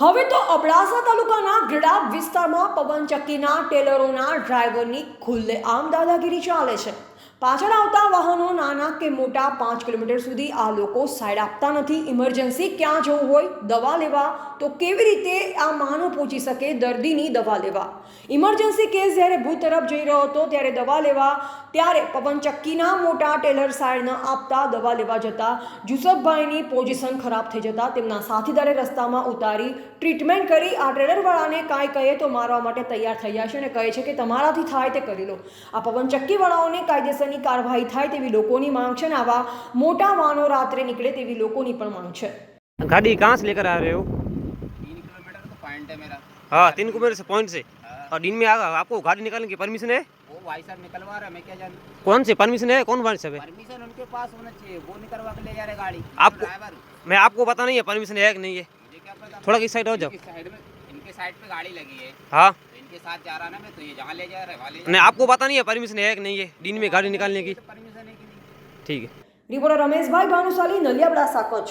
હવે તો અબડાસા તાલુકાના ગ્રડા વિસ્તારમાં પવનચક્કીના ટેલરોના ડ્રાઈવરની ખુલ્લેઆમ દાદાગીરી ચાલે છે. પાછળ આવતા વાહનો નાના કે મોટા પાંચ કિલોમીટર સુધી આ લોકો સાઈડ આપતા નથી. ઇમરજન્સી ક્યાં જવું હોય? દવા લેવા. તો કેવી રીતે આ માનવ પહોંચી શકે દર્દીની દવા લેવા? ઇમરજન્સી કેસ જ્યારે ભૂત તરફ જઈ રહ્યો હતો ત્યારે દવા લેવા, ત્યારે પવનચક્કીના મોટા ટેલર સાઈડ ન આપતા દવા લેવા જતા, જુસફભાઈની પોઝિશન ખરાબ થઈ જતા તેમના સાથીદારે રસ્તામાં ઉતારી ટ્રીટમેન્ટ કરી. આ ટ્રેલરવાળાને કાંઈ કહે તો મારવા માટે તૈયાર થઈ જાય છે અને કહે છે કે તમારાથી થાય તે કરી લો. આ પવનચક્કીવાળાઓને કાયદેસરની કાર્યવાહી થાય તેવી લોકોની માંગ છે અને આવા મોટા વાહનો રાત્રે નીકળે તેવી લોકોની પણ માંગ છે गाड़ी कहाँ से लेकर आ रहे हो तीन किलोमीटर का पॉइंट है मेरा हाँ तीन कुमेर से पॉइंट से हाँ, और दिन में आ, आपको गाड़ी निकालने की परमिशन है वो भाई साहब निकलवा रहे हैं, मैं क्या जानू कौन से परमिशन है कौन भाई साहब है परमिशन उनके पास होना चाहिए वो निकलवा के ले जा रहे गाड़ी आपको- ड्राइवर मैं आपको पता नहीं है परमिशन है कि नहीं है मुझे क्या पता थोड़ा इस साइड हो जाओ इनकी साइड में इनके साइड पे गाड़ी लगी है हाँ तो इनके साथ जा रहा ना मैं तो ये जहाँ ले जा रहा है वहाँ ले नहीं आपको पता नहीं है परमिशन है कि नहीं है दिन में गाड़ी निकालने की ઠીક રિપોર્ટર રમેશભાઈ ભાનુશાલી નલિયાબડા સાકોચ.